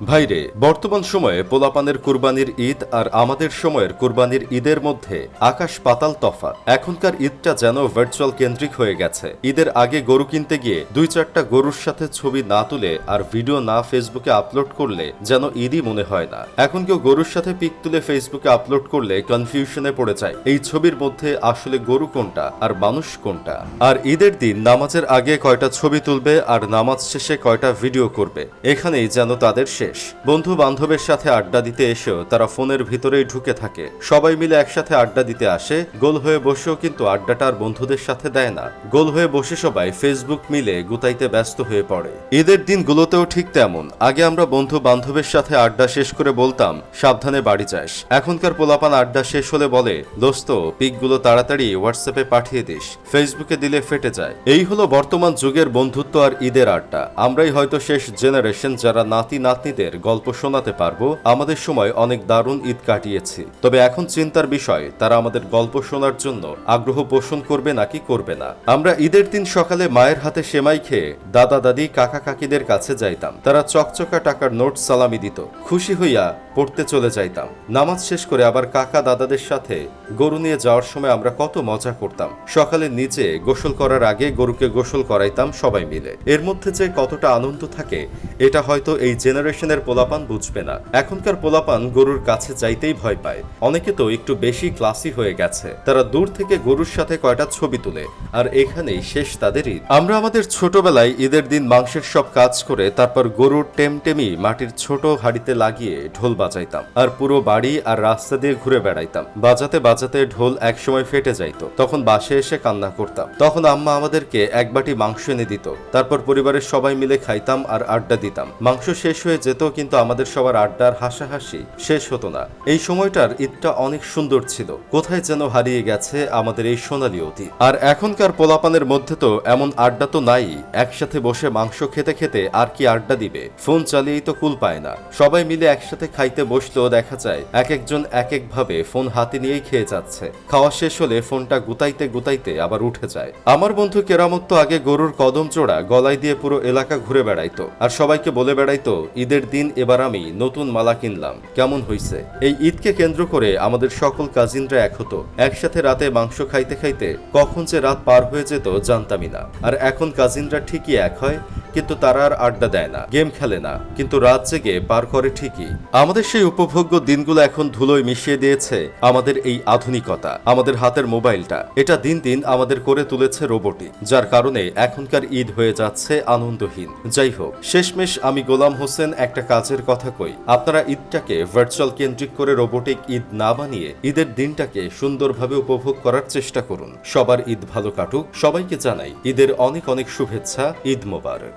ভাইরে, বর্তমান সময়ে পোলাপানের কুরবানির ঈদ আর আমাদের সময়ের কুরবানির ঈদের মধ্যে আকাশ পাতাল তফাৎ। এখনকার ঈদটা যেন ভার্চুয়াল কেন্দ্রিক হয়ে গেছে। ঈদের আগে গরু কিনতে গিয়ে দুই চারটা গরুর সাথে ছবি না তুলে আর ভিডিও না ফেসবুকে আপলোড করলে যেন ঈদই মনে হয় না। এখন কেউ গরুর সাথে পিক তুলে ফেসবুকে আপলোড করলে কনফিউশনে পড়ে যায়, এই ছবির মধ্যে আসলে গরু কোনটা আর মানুষ কোনটা? আর ঈদের দিন নামাজের আগে কয়টা ছবি তুলবে আর নামাজ শেষে কয়টা ভিডিও করবে? এখানেই যেন তাদের শেষ। বন্ধু বান্ধবের সাথে আড্ডা দিতে এসেও তারা ফোনের ভিতরেই ঢুকে থাকে। সবাই মিলে একসাথে আড্ডা দিতে আসে। গোল হয়ে বসেও কিন্তু আড্ডাটা আর বন্ধুদের সাথে দেয় না। গোল হয়ে বসে সবাই ফেসবুক মিলে গুতাইতে ব্যস্ত হয়ে পড়ে। ঈদের দিনগুলোতেও ঠিক তেমন। আগে আমরা বন্ধু বান্ধবের সাথে আড্ডা শেষ করে বলতাম, সাবধানে বাড়ি যাস। এখনকার পোলাপান আড্ডা শেষ হলে বলে, দোস্ত, পিকগুলো তাড়াতাড়ি হোয়াটসঅ্যাপে পাঠিয়ে দিস। ফেসবুকে দিলে ফেটে যায়। এই হলো বর্তমান যুগের বন্ধুত্ব আর ঈদের আড্ডা। আমরাই হয়তো শেষ জেনারেশন যারা নাতি নাতনিদের গল্প শোনাতে পারব। আমাদের সময় অনেক দারুণ ঈদ কাটিয়েছি। তবে এখন চিন্তার বিষয়, তারা আমাদের গল্প শোনার জন্য আগ্রহ পোষণ করবে নাকি করবে না। আমরা ঈদের দিন সকালে মায়ের হাতে সেমাই খেয়ে দাদা, দাদি, কাকা, কাকিদের কাছে যাইতাম। তারা চকচকা টাকার নোট সালামি দিত। খুশি হইয়া পড়তে চলে যাইতাম। নামাজ শেষ করে আবার কাকা, দাদাদের সাথে গরু নিয়ে যাওয়ার সময় আমরা কত মজা করতাম। সকালে নিচে গোসল করার আগে গরুকে গোসল করাইতাম সবাই মিলে। এর মধ্যে যে কতটা আনন্দ থাকে, এটা হয়তো এই জেনারেশনের পোলাপান বুঝবে না। এখনকার পোলাপান গরুর কাছে যাইতেই ভয় পায়। অনেকে তো একটু বেশি ক্লাসি হয়ে গেছে। তারা দূর থেকে গরুর সাথে কয়টা ছবি তুলে, আর এখানেই শেষ তাদের ঈদ। আমরা আমাদের ছোটবেলায় ঈদের দিন মাংসের সব কাজ করে তারপর গরুর টেমটেমি মাটির ছোট হাড়িতে লাগিয়ে ঢোল বাজাইতাম, আর পুরো বাড়ি আর রাস্তা দিয়ে ঘুরে বেড়াইতাম। বাজাতে বাজাতে ঢোল একসময় ফেটে যাইতো। তখন বাসে এসে কান্না করতাম। তখন আম্মা আমাদেরকে এক বাটি মাংস এনে দিত। তারপর পরিবারের সবাই মিলে খাইতাম আর আড্ডা দিতাম। মাংস শেষ হয়ে যেত কিন্তু আমাদের সবার আড্ডার হাসাহাসি শেষ হতো না। এই সময়টার ঈদটা অনেক সুন্দর ছিল। কোথায় যেন হারিয়ে গেছে আমাদের এই সোনালী অতীত আর এখনকার পোলাপানের মধ্যে তো এমন আড্ডা তো নাই। একসাথে বসে মাংস খেতে খেতে আর কি আড্ডা দিবে? ফোন চালিয়েই তো কুল পায় না। সবাই মিলে একসাথে খাইতে বসলেও দেখা যায় এক একজন এক এক ভাবে ফোন হাতে নিয়েই খেয়ে যাচ্ছে। খাওয়া শেষ হলে ফোনটা গুতাইতে গুতাইতে আবার উঠে যায়। আমার বন্ধু কেরামত তো আগে গরুর কদম চোড়া গলায় দিয়ে পুরো এলাকা ঘুরে বেড়াইতো। আর সবাইকে বলে বেড়াইতো, ঈদের দিন এবার আমি নতুন মালা কিনলাম। কেমন হইছে? এই ঈদকে কেন্দ্র করে আমাদের সকল কাজিনরা এক হতো একসাথে রাতে মাংস খাইতে খাইতে কখন যে রাত পার হয়ে যেত জানতামই না। আর এখন কাজিনরা ঠিকই এক হয় কিন্তু তারা আর আড্ডা দেয় না, গেম খেলে না, কিন্তু রাত জেগে পার করে ঠিকই। আমাদের সেই উপভোগ্য দিনগুলো এখন ধুলোয় মিশিয়ে দিয়েছে আমাদের এই আধুনিকতা, আমাদের হাতের মোবাইলটা। এটা দিন দিন আমাদের করে তুলেছে রোবটিক, যার কারণে এখনকার ঈদ হয়ে যাচ্ছে আনন্দহীন। যাই হোক, শেষমেশ আমি গোলাম হোসেন একটা কাজের কথা কই। আপনারা ঈদটাকে ভার্চুয়াল কেন্দ্রিক করে রোবটিক ঈদ না বানিয়ে ঈদের দিনটাকে সুন্দরভাবে উপভোগ করার চেষ্টা করুন। সবার ঈদ ভালো কাটুক, সবাইকে জানাই ঈদের অনেক অনেক শুভেচ্ছা, ঈদ মোবারক।